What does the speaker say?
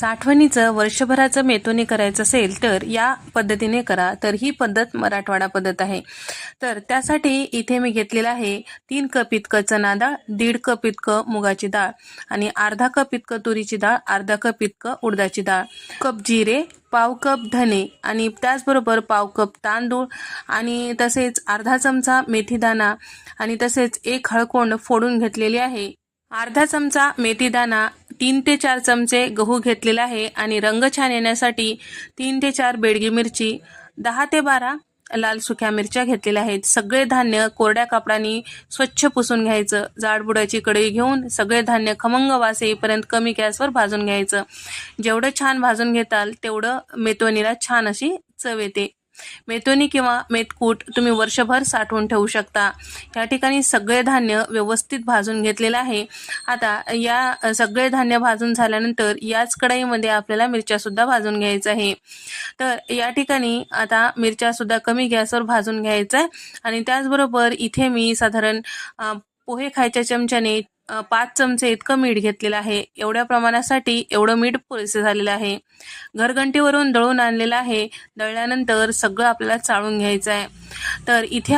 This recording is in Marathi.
साठवणीचं वर्षभराचं मेतोने करायचं असेल तर या पद्धतीने करा. तर ही पद्धत मराठवाडा पद्धत आहे. तर त्यासाठी इथे मी घेतलेलं आहे तीन कप इतकं चना डाळ दीड कप इतकं मुगाची डाळ आणि अर्धा कप इतकं तुरीची डाळ अर्धा कप इतकं उडदाची डाळ कप जिरे पाव कप धने आणि त्याचबरोबर पाव कप तांदूळ आणि तसेच अर्धा चमचा मेथीदाणा आणि तसेच एक हळकोंड फोडून घेतलेली आहे. अर्धा चमचा मेथीदाणा तीन ते चार चमचे गहू घेतलेला आहे आणि रंग छान येण्यासाठी तीन ते चार बेडगी मिरची दहा ते बारा लाल सुक्या मिरच्या घेतलेल्या आहेत. सगळे धान्य कोरड्या कापडाने स्वच्छ पुसून घ्यायचं. जाडबुडाची कढई घेऊन सगळे धान्य खमंग वास येईपर्यंत कमी गॅसवर भाजून घ्यायचं. जेवढं छान भाजून घेताल तेवढं मेतवणीला छान अशी चव येते. मेथोनी किंवा मेथकूट तुम्ही वर्षभर साठवून ठेवू शकता. या ठिकाणी सगळे धान्य व्यवस्थित भाजून घेतलेलं आहे. आता या सगळे धान्य भाजून झाल्यानंतर याच कढाईमध्ये आपल्याला मिरच्यासुद्धा भाजून घ्यायचं आहे. तर या ठिकाणी आता मिरच्यासुद्धा कमी गॅसवर भाजून घ्यायचं आहे. आणि त्याचबरोबर इथे मी साधारण पोहे खायच्या चमच्याने पाच चमचे इतकं मीठ घेतलेलं आहे. एवढ्या प्रमाणासाठी एवढं मीठ पुरेसे झालेलं आहे. घरघंटीवरून दळून आणलेलं आहे. दळल्यानंतर सगळं आपल्याला चाळून घ्यायचं आहे तर इथे